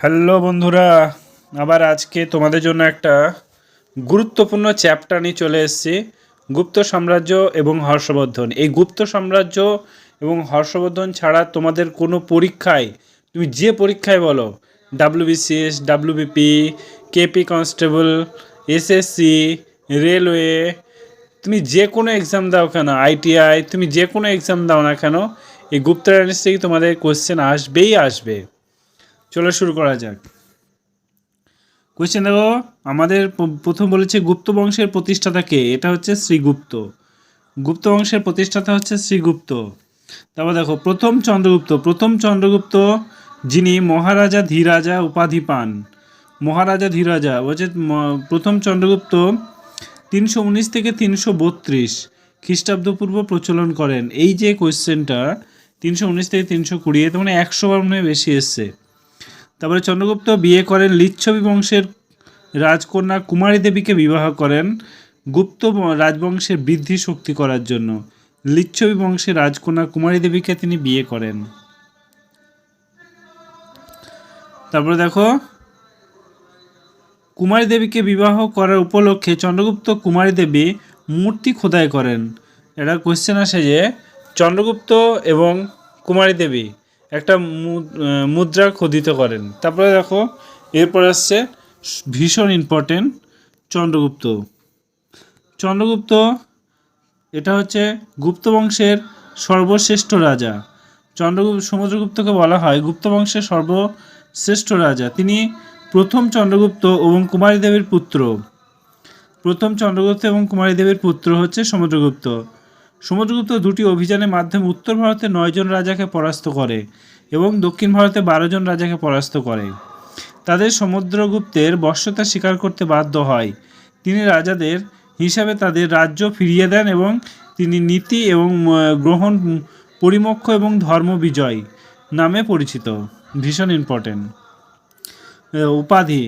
Hello বন্ধুরা, আবার আজকে তোমাদের জন্য একটা গুরুত্বপূর্ণ চ্যাপ্টার নিয়ে চলে এসেছি, গুপ্ত সাম্রাজ্য এবং হর্ষবর্ধন। এই গুপ্ত সাম্রাজ্য এবং হর্ষবর্ধন ছাড়া তোমাদের কোনো পরীক্ষায়, তুমি যে পরীক্ষায় বলো WBCS WBP KP constable SSC railway তুমি যে কোনো এক্সাম দাও কেন আইটিআই তুমি যে কোনো এক্সাম দাও না কেন, এই গুপ্ত থেকে তোমাদের কোশ্চেন আসবেই আসবে। চলো শুরু করা যাক। কোয়েশ্চেন দেখো, আমাদের প্রথম বলেছে গুপ্ত বংশের প্রতিষ্ঠাতা কে? এটা হচ্ছে শ্রীগুপ্ত। গুপ্ত বংশের প্রতিষ্ঠাতা হচ্ছে শ্রীগুপ্ত। তারপর দেখো, প্রথম চন্দ্রগুপ্ত প্রথম চন্দ্রগুপ্ত যিনি মহারাজা ধীরাজা উপাধি পান। মহারাজা ধীরাজা, বলছে প্রথম চন্দ্রগুপ্ত তিনশো উনিশ থেকে তিনশো বত্রিশ খ্রিস্টাব্দপূর্ব প্রচলন করেন। এই যে কোয়েশ্চেনটা তিনশো উনিশ থেকে তিনশো কুড়ি এতে মানে একশো বার মনে বেশি এসছে। তারপরে চন্দ্রগুপ্ত বিয়ে করেন লিচ্ছবি বংশের রাজকন্যা কুমারী দেবীকে বিবাহ করেন গুপ্ত রাজবংশের বৃদ্ধি শক্তি করার জন্য। লিচ্ছবি বংশের রাজকন্যা কুমারী দেবীকে তিনি বিয়ে করেন। তারপরে দেখো, কুমারী দেবীকে বিবাহ করার উপলক্ষে চন্দ্রগুপ্ত কুমারী দেবী মূর্তি খোদাই করেন। এটা কোয়েশ্চেন আসে যে, চন্দ্রগুপ্ত এবং কুমারী দেবী একটা মুদ্রা খোদিত করেন। তারপরে দেখো, এরপর আসছে ভীষণ ইম্পর্টেন্ট চন্দ্রগুপ্ত। চন্দ্রগুপ্ত, এটা হচ্ছে গুপ্ত বংশের সর্বশ্রেষ্ঠ রাজা। চন্দ্রগুপ্ত, সমুদ্রগুপ্তকে বলা হয় গুপ্ত বংশের সর্বশ্রেষ্ঠ রাজা। তিনি প্রথম চন্দ্রগুপ্ত এবং কুমারী দেবীর পুত্র। প্রথম চন্দ্রগুপ্ত এবং কুমারী দেবীর পুত্র হচ্ছে সমুদ্রগুপ্ত। সমুদ্রগুপ্ত দুটি অভিযানের মাধ্যমে উত্তর ভারতে নয়জন রাজাকে পরাস্ত করে এবং দক্ষিণ ভারতে বারো জন রাজাকে পরাস্ত করে। তাদের সমুদ্রগুপ্তের বশ্যতা স্বীকার করতে বাধ্য হয়। তিনি রাজাদের হিসাবে তাদের রাজ্য ফিরিয়ে দেন এবং তিনি নীতি এবং গ্রহণ, পরিমক্ষ এবং ধর্ম বিজয় নামে পরিচিত। ভীষণ ইম্পর্টেন্ট উপাধি।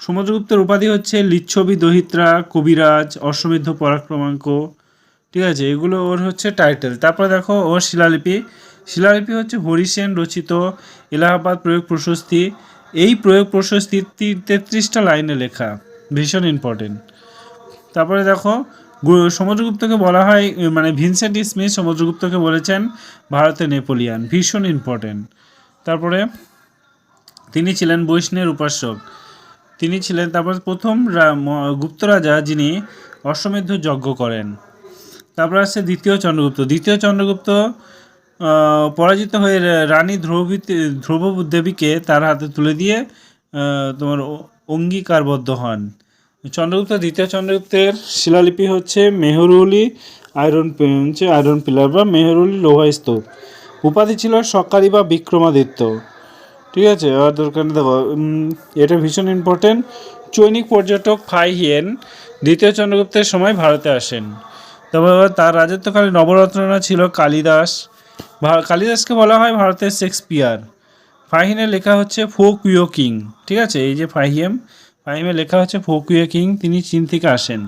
সমুদ্রগুপ্তের উপাধি হচ্ছে লিচ্ছবি দহিত্রা, কবিরাজ, অশ্বমেধ পরাক্রমাঙ্ক ঠিক আছে, এগুলো ওর হচ্ছে টাইটেল তারপরে দেখো ওর শিলালিপি। শিলালিপি হচ্ছে হরিসেন রচিত এলাহাবাদ প্রয়োগ প্রশস্তি। এই প্রয়োগ প্রশস্তি তেত্রিশটা লাইনে লেখা, ভীষণ ইম্পর্টেন্ট তারপরে দেখো সমুদ্রগুপ্তকে বলা হয় মানে ভিনসেন্ট স্মিথ সমুদ্রগুপ্তকে বলেছেন, ভারতে নেপোলিয়ান, ভীষণ ইম্পর্টেন্ট তারপরে তিনি ছিলেন বৈষ্ণবের উপাসক। তিনি ছিলেন, তারপর প্রথম গুপ্ত রাজা যিনি অশ্বমেধ যজ্ঞ করেন। তারপর আসছে দ্বিতীয় চন্দ্রগুপ্ত। দ্বিতীয় চন্দ্রগুপ্ত পরাজিত হয়ে রানী ধ্রুবতী ধ্রুব দেবীকে তার হাতে তুলে দিয়ে তোমার অঙ্গীকারবদ্ধ হন। চন্দ্রগুপ্ত, দ্বিতীয় চন্দ্রগুপ্তের শিলালিপি হচ্ছে মেহরুলি, আয়রন হচ্ছে আয়রন পিলার বা মেহরুলি লোহা স্তূপ। উপাধি ছিল সকারি বা বিক্রমাদিত্য। ঠিক আছে? আর দরকার দেখো এটা ভীষণ ইম্পর্টেন্ট চৈনিক পর্যটক ফাই হিয়েন দ্বিতীয় চন্দ্রগুপ্তের সময় ভারতে আসেন। তবে তার রাজত্বকালে নবরত্নরা ছিল কালিদাস। কালিদাসকে বলা হয় ভারতের শেক্সপিয়ার। ফাহিনের লেখা হচ্ছে ফোক ইউ কিং, ঠিক আছে? এই যে ফাহিয়েম ফাহিমে লেখা হচ্ছে ফোক ইউ কিং, তিনি চীন থেকে আসেন।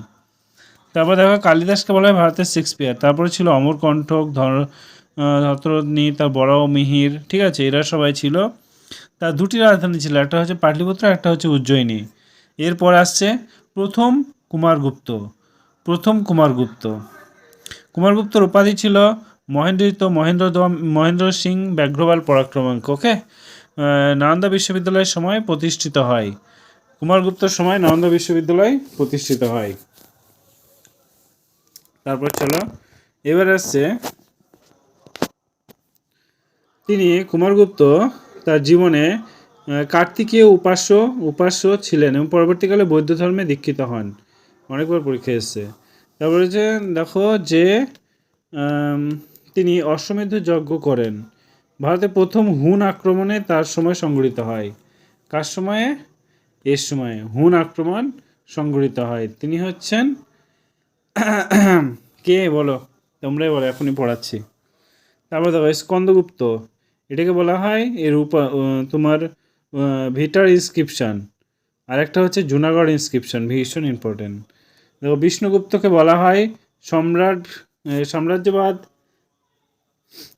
তারপর দেখো কালিদাসকে বলা হয় ভারতের শেক্সপিয়ার। তারপরে ছিল অমরকণ্ঠক, ধর ধতরত্নী, তার বড় মিহির, ঠিক আছে? এরা সবাই ছিল। তার দুটি রাজধানী ছিল, একটা হচ্ছে পাটলিপুত্র, একটা হচ্ছে উজ্জয়িনী। এরপর আসছে প্রথম কুমারগুপ্ত। প্রথম কুমারগুপ্ত। কুমারগুপ্তর উপাধি ছিল মহেন্দ্রিত মহেন্দ্র মহেন্দ্র সিং ব্যাঘ্রবাল পরাক্রমাঙ্ক ওকে নালন্দা বিশ্ববিদ্যালয়ের সময় প্রতিষ্ঠিত হয়। কুমারগুপ্তর সময় নালন্দা বিশ্ববিদ্যালয় প্রতিষ্ঠিত হয়। তারপর চলো, এবার আসছে তিনি কুমারগুপ্ত তার জীবনে কার্তিকীয় উপাস্য উপাস্য ছিলেন এবং পরবর্তীকালে বৌদ্ধ ধর্মে দীক্ষিত হন। অনেকবার পরীক্ষা এসছে। তারপরে যে দেখো যে তিনি অশ্বমেধ যজ্ঞ করেন। ভারতে প্রথম হুন আক্রমণে তার সময় সংগঠিত হয়। কার সময়ে? এর সময়ে। হুন আক্রমণ সংগঠিত হয়। তিনি হচ্ছেন, কে বলো? তোমরাই বলো, এখনই পড়াচ্ছি। তারপর দেখো, স্কন্দগুপ্ত। এটাকে বলা হয় এর উপা তোমার ভিটার ইনস্ক্রিপশন আর একটা হচ্ছে জুনাগড় ইনস্ক্রিপশন ভীষণ ইম্পর্টেন্ট বিষ্ণুগুপ্তকে বলা হয় সম্রাট সাম্রাজ্যবাদ,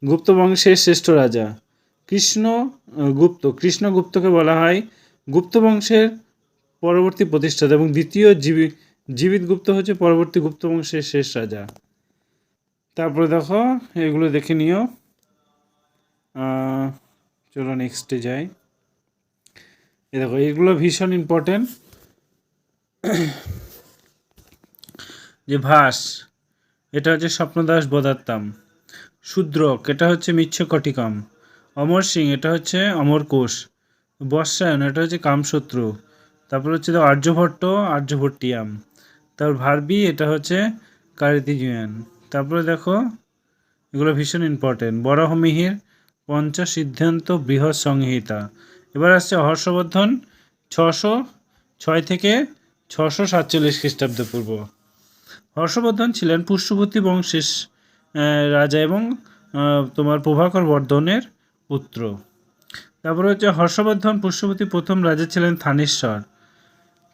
গুপ্ত বংশের শ্রেষ্ঠ রাজা। কৃষ্ণ গুপ্ত কৃষ্ণগুপ্তকে বলা হয় গুপ্ত বংশের পরবর্তী প্রতিষ্ঠাতা এবং দ্বিতীয় জীবি, জীবিত গুপ্ত হচ্ছে পরবর্তী গুপ্ত বংশের শেষ রাজা। তারপরে দেখো, এগুলো দেখে নিও। চলো নেক্সটে যাই। এ দেখো, এগুলো ভীষণ ইম্পর্টেন্ট যে ভাস, এটা হচ্ছে স্বপ্নদাস বদাত্তাম শূদ্রক এটা হচ্ছে মিচ্ছকটিকম অমর সিং, এটা হচ্ছে অমর কোষ। বর্ষায়ন, এটা হচ্ছে কামশত্রু। তারপর হচ্ছে আর্যভট্ট, আর্যভট্টিয়াম। তারপর ভারবি, এটা হচ্ছে কারিতিজুয়ান। তারপরে দেখো, এগুলো ভীষণ ইম্পর্টেন্ট বরাহমিহির পঞ্চ সিদ্ধান্ত বৃহৎ সংহিতা এবার আসছে হর্ষবর্ধন ছশো, ছয় থেকে ছশো সাতচল্লিশ খ্রিস্টাব্দ পূর্ব। হর্ষবর্ধন ছিলেন পুষ্যবতী বংশের রাজা এবং তোমার প্রভাকর বর্ধনের পুত্র। তারপরে হচ্ছে হর্ষবর্ধন পুষ্যবতী প্রথম রাজা ছিলেন থানেশ্বর।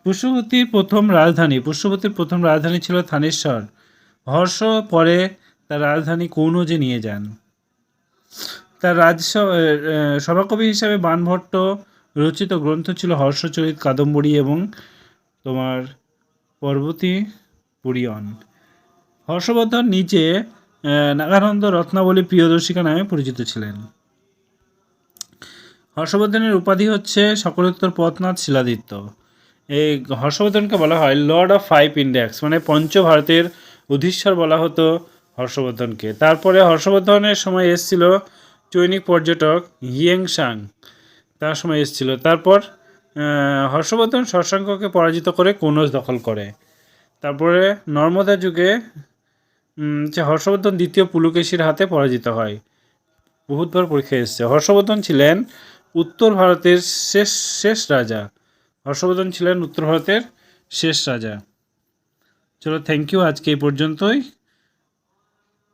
পুষ্যবতীর প্রথম রাজধানী পুষ্যবতীর প্রথম রাজধানী ছিল থানেশ্বর। হর্ষ পরে তার রাজধানী কৌনজে নিয়ে যান। তার আহ, সভাকবি হিসাবে বানভট্ট রচিত গ্রন্থ ছিল হর্ষচরিত কাদম্বরী এবং তোমার পর্বতী পুরিয়ন। হর্ষবর্ধন নিজে নাগানন্দ রত্নাবলী প্রিয়দর্শিকা নামে পরিচিত ছিলেন। হর্ষবর্ধনের উপাধি হচ্ছে সকলোত্তর পথনাথ শিলাদিত্য। এই হর্ষবর্ধনকে বলা হয় লর্ড অফ ফাইভ ইন্ডেক্স মানে পঞ্চ ভারতের অধীশ্বর বলা হতো হর্ষবর্ধনকে। তারপরে হর্ষবর্ধনের সময় এসেছিল চৈনিক পর্যটক হিয়েংসাং তার সময় এসেছিল। তারপর হর্ষবর্ধন শশাঙ্ককে পরাজিত করে কনৌজ দখল করে। তারপরে নর্মদা যুগে যে হর্ষবর্ধন দ্বিতীয় পুলকেশীর হাতে পরাজিত হয়। বহুতবার পরীক্ষায় এসেছে। হর্ষবর্ধন ছিলেন উত্তর ভারতের শেষ শেষ রাজা। হর্ষবর্ধন ছিলেন উত্তর ভারতের শেষ রাজা। চলো থ্যাংক ইউ আজকে এই পর্যন্তই।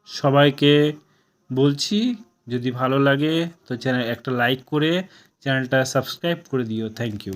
সবাইকে বলছি, যদি ভালো লাগে, তো চ্যানেল একটা লাইক করে চ্যানেলটা সাবস্ক্রাইব করে দিও। Thank you